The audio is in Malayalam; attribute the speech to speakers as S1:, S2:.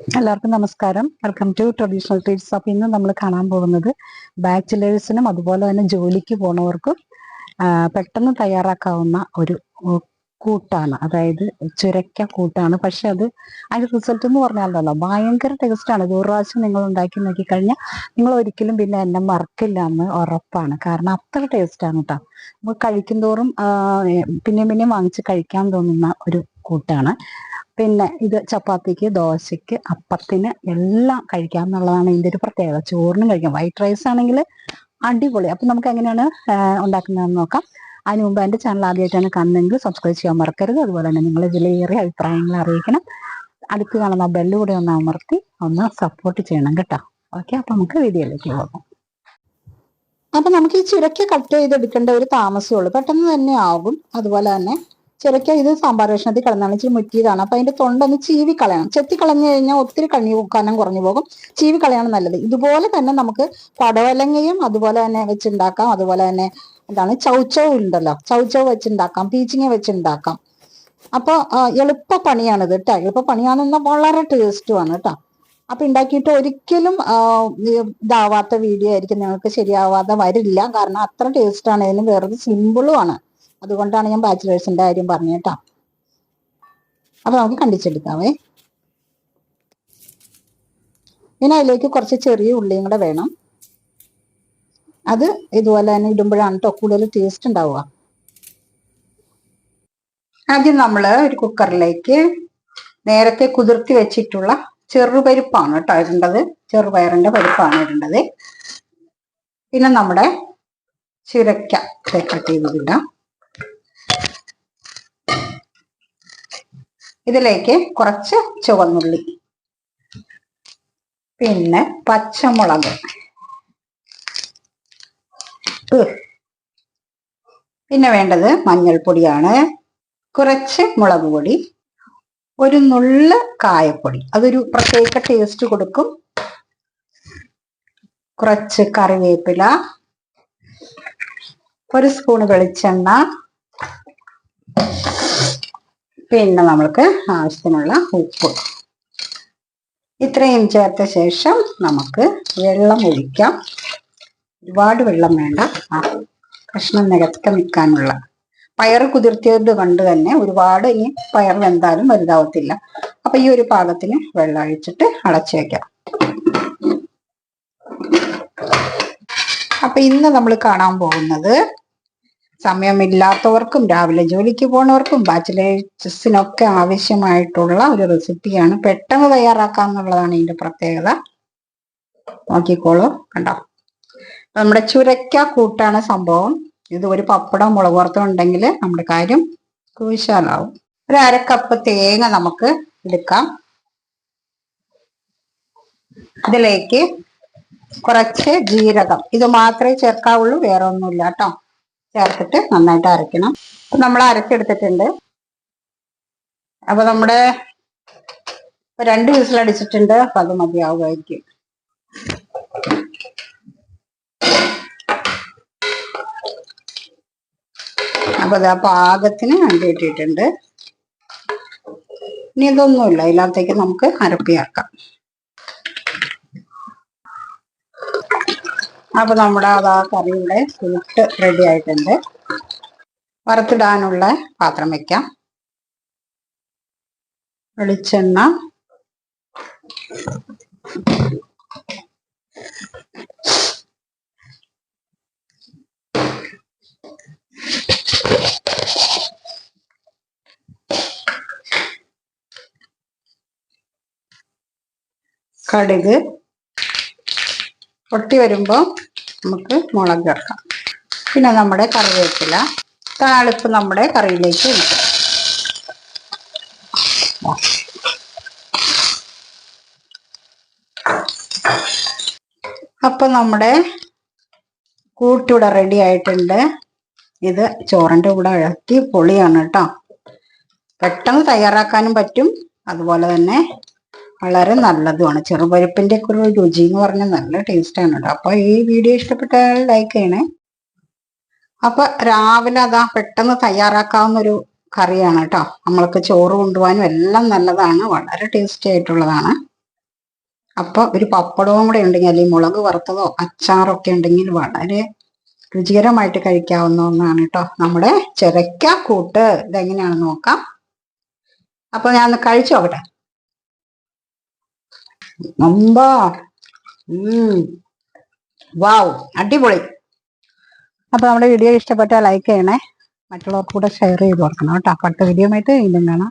S1: എല്ലാവർക്കും നമസ്കാരം. വെൽക്കം ടു ട്രഡീഷണൽ ട്രീറ്റ്സ് അപ്പൊ ഇന്ന് നമ്മൾ കാണാൻ പോകുന്നത് ബാച്ചിലേഴ്സിനും അതുപോലെ തന്നെ ജോലിക്ക് പോണവർക്കും പെട്ടെന്ന് തയ്യാറാക്കാവുന്ന ഒരു കൂട്ടാണ്. അതായത് ചുരക്ക കൂട്ടാണ്. പക്ഷെ അത് അതിന്റെ റിസൾട്ട് എന്ന് പറഞ്ഞാലല്ലോ ഭയങ്കര ടേസ്റ്റ് ആണ്. ഒരു പ്രാവശ്യം നിങ്ങൾ ഉണ്ടാക്കി നോക്കി കഴിഞ്ഞാൽ നിങ്ങൾ ഒരിക്കലും പിന്നെ എന്നെ മറക്കില്ല എന്ന് ഉറപ്പാണ്. കാരണം അത്ര ടേസ്റ്റ് ആണ് കേട്ടോ നമുക്ക് കഴിക്കും തോറും ആ, പിന്നെയും പിന്നെയും വാങ്ങിച്ച് കഴിക്കാൻ തോന്നുന്ന ഒരു കൂട്ടാണ്. പിന്നെ ഇത് ചപ്പാത്തിക്ക് ദോശയ്ക്ക് അപ്പത്തിന് എല്ലാം കഴിക്കാം എന്നുള്ളതാണ് ഇതിന്റെ ഒരു പ്രത്യേകത. ചോറിനും കഴിക്കാം. വൈറ്റ് റൈസ് ആണെങ്കിൽ അടിപൊളി. അപ്പൊ നമുക്ക് എങ്ങനെയാണ് ഉണ്ടാക്കുന്നതെന്ന് നോക്കാം. അതിന് മുമ്പ് എന്റെ ചാനൽ ആദ്യമായിട്ടാണ് കാണുന്നതെങ്കിൽ സബ്സ്ക്രൈബ് ചെയ്യാൻ മറക്കരുത്. അതുപോലെ തന്നെ നിങ്ങൾ ഇതിലേറെ അഭിപ്രായങ്ങൾ അറിയിക്കണം. അടുത്ത് കാണുന്ന ബെല്ല് കൂടെ ഒന്ന് അമർത്തി ഒന്ന് സപ്പോർട്ട് ചെയ്യണം കേട്ടോ. ഓക്കെ അപ്പൊ നമുക്ക് വീഡിയോയിലേക്ക് പോകാം. അപ്പൊ നമുക്ക് ഈ ചിരക്ക് കട്ട് ചെയ്തെടുക്കേണ്ട ഒരു താമസമുള്ളൂ. പെട്ടെന്ന് തന്നെ ആകും. അതുപോലെ തന്നെ ചുരക്ക ഇത് സാമ്പാർ ഭക്ഷണത്തിൽ കളഞ്ഞാണ് ഇച്ചിരി മുറ്റിയതാണ്. അപ്പൊ അതിന്റെ തൊണ്ടൊന്ന് ചീവി കളയണം. ചെത്തി കളഞ്ഞു കഴിഞ്ഞാൽ ഒത്തിരി കണ്ണി കനം കുറഞ്ഞു പോകും. ചീവി കളയാണ് നല്ലത്. ഇതുപോലെ തന്നെ നമുക്ക് പടവലങ്ങയും അതുപോലെ തന്നെ വെച്ചുണ്ടാക്കാം. അതുപോലെ തന്നെ എന്താണ് ചൗച്ചവ് ഉണ്ടല്ലോ. ചൗച്ചവ് വെച്ചുണ്ടാക്കാം. പീച്ചിങ്ങ വെച്ചുണ്ടാക്കാം. അപ്പൊ എളുപ്പ പണിയാണിത് കേട്ടോ എളുപ്പ പണിയാണെന്ന വളരെ ടേസ്റ്റുമാണ് കേട്ടോ അപ്പൊ ഉണ്ടാക്കിയിട്ട് ഒരിക്കലും ഇതാവാത്ത വീഡിയോ ആയിരിക്കും. നിങ്ങൾക്ക് ശരിയാവാതെ വരില്ല. കാരണം അത്ര ടേസ്റ്റ് ആണ്. ഇതിന് വെറുതെ സിമ്പിളും ആണ്. അതുകൊണ്ടാണ് ഞാൻ ബാച്ചിലേഴ്സിന്റെ കാര്യം പറഞ്ഞു കേട്ടോ. അപ്പൊ നമുക്ക് കണ്ടിച്ചെടുക്കാവേ. പിന്നെ അതിലേക്ക് കുറച്ച് ചെറിയ ഉള്ളിയും കൂടെ വേണം. അത് ഇതുപോലെ തന്നെ ഇടുമ്പോഴാണ് കേട്ടോ കൂടുതൽ ടേസ്റ്റ് ഉണ്ടാവുക. ആദ്യം നമ്മൾ ഒരു കുക്കറിലേക്ക് നേരത്തെ കുതിർത്തി വെച്ചിട്ടുള്ള ചെറുപരിപ്പാണ് കേട്ടോ ഇടേണ്ടത്. ചെറുപയറിന്റെ പരിപ്പാണ് ഇടേണ്ടത്. പിന്നെ നമ്മുടെ ചുരക്ക കട്ട് ചെയ്തിടാം ഇതിലേക്ക് കുറച്ച് ചുവന്നുള്ളി. പിന്നെ പച്ചമുളക്. പിന്നെ വേണ്ടത് മഞ്ഞൾപ്പൊടിയാണ്. കുറച്ച് മുളക് പൊടി. ഒരു നുള്ള് കായപ്പൊടി. അതൊരു പ്രത്യേക ടേസ്റ്റ് കൊടുക്കും. കുറച്ച് കറിവേപ്പില. ഒരു സ്പൂൺ വെളിച്ചെണ്ണ. പിന്നെ നമ്മൾക്ക് ആവശ്യത്തിനുള്ള ഉപ്പ്. ഇത്രയും ചേർത്ത ശേഷം നമുക്ക് വെള്ളം ഒഴിക്കാം. ഒരുപാട് വെള്ളം വേണ്ട. ആ കഷ്ണം നികത്ത നിൽക്കാനുള്ള. പയർ കുതിർത്തിയത് കൊണ്ട് തന്നെ ഒരുപാട് ഇനി പയർ വെന്താലും വലുതാവത്തില്ല. അപ്പൊ ഈ ഒരു പാകത്തിന് വെള്ളം ഒഴിച്ചിട്ട് അടച്ചു വെക്കാം. അപ്പൊ ഇന്ന് നമ്മൾ കാണാൻ പോകുന്നത് സമയമില്ലാത്തവർക്കും രാവിലെ ജോലിക്ക് പോണവർക്കും ബാച്ചിലേഴ്സിനൊക്കെ ആവശ്യമായിട്ടുള്ള ഒരു റെസിപ്പിയാണ്. പെട്ടെന്ന് തയ്യാറാക്കാം എന്നുള്ളതാണ് ഇതിന്റെ പ്രത്യേകത. നോക്കിക്കോളൂ. കണ്ടോ? നമ്മുടെ ചുരക്ക കൂട്ടാണ് സംഭവം. ഇത് ഒരു പപ്പടം മുളക് വറുത്തും ഉണ്ടെങ്കിൽ നമ്മുടെ കാര്യം കുശാലാവും ഒരു അരക്കപ്പ് കപ്പ് തേങ്ങ നമുക്ക് എടുക്കാം. ഇതിലേക്ക് കുറച്ച് ജീരകം. ഇത് മാത്രമേ ചേർക്കാവുള്ളൂ വേറെ ഒന്നുമില്ല കേട്ടോ. ചേർത്തിട്ട് നന്നായിട്ട് അരയ്ക്കണം. അപ്പൊ നമ്മൾ അരച്ചെടുത്തിട്ടുണ്ട്. അപ്പൊ നമ്മുടെ രണ്ട് വിസിലടിച്ചിട്ടുണ്ട് അപ്പൊ അത് മതിയാവുമായിരിക്കും. അപ്പൊ അത് ആ പാകത്തിന് അണ്ടി ഇട്ടിട്ടുണ്ട്. ഇനി ഇതൊന്നുമില്ല. ഇതിനകത്തേക്ക് നമുക്ക് അരപ്പി ചേർക്കാം അപ്പൊ നമ്മുടെ അതാ കറിയുടെ കൂട്ട് റെഡി ആയിട്ടുണ്ട്. വറുത്തിടാനുള്ള പാത്രം വെക്കാം. വെളിച്ചെണ്ണ. കടുക്. പൊട്ടി വരുമ്പോൾ നമുക്ക് മുളക് ചേർക്കാം. പിന്നെ നമ്മുടെ കറിവേപ്പില താളിപ്പ് നമ്മുടെ കറിയിലേക്ക് ഒഴിക്കാം. അപ്പൊ നമ്മുടെ കൂട്ടിവിടെ റെഡി ആയിട്ടുണ്ട്. ഇത് ചോറിന്റെ കൂടെ ഇളക്കി പൊളിയാണ് കേട്ടോ. പെട്ടെന്ന് തയ്യാറാക്കാനും പറ്റും. അതുപോലെ തന്നെ വളരെ നല്ലതുമാണ്. ചെറുപരിപ്പിന്റെ ഒക്കെ ഒരു രുചി എന്ന് പറഞ്ഞാൽ നല്ല ടേസ്റ്റാണ് കേട്ടോ അപ്പൊ ഈ വീഡിയോ ഇഷ്ടപ്പെട്ടാൽ ലൈക്ക് ചെയ്യണേ. അപ്പൊ രാവിലെ അതാ പെട്ടെന്ന് തയ്യാറാക്കാവുന്ന ഒരു കറിയാണ് കേട്ടോ നമ്മൾക്ക് ചോറ് കൊണ്ടുപോകാനും എല്ലാം നല്ലതാണ്. വളരെ ടേസ്റ്റി ആയിട്ടുള്ളതാണ്. അപ്പൊ ഒരു പപ്പടവും കൂടെ ഉണ്ടെങ്കിൽ അല്ലെങ്കിൽ മുളക് വറുത്തതോ അച്ചാറൊക്കെ ഉണ്ടെങ്കിൽ വളരെ രുചികരമായിട്ട് കഴിക്കാവുന്ന ഒന്നാണ് കേട്ടോ നമ്മുടെ ചിരക്ക കൂട്ട് ഇതെങ്ങനെയാണെന്ന് നോക്കാം. അപ്പൊ ഞാൻ കഴിച്ചു നോക്കട്ടെ. അമ്പാ വാവ് അടിപൊളി. അപ്പൊ നമ്മുടെ വീഡിയോ ഇഷ്ടപ്പെട്ടാൽ ലൈക്ക് ചെയ്യണേ. മറ്റുള്ളവർക്ക് കൂടെ ഷെയർ ചെയ്ത് കൊടുക്കണം കേട്ടോ. അടുത്ത വീഡിയോ ആയിട്ട് വീണ്ടും കാണാം.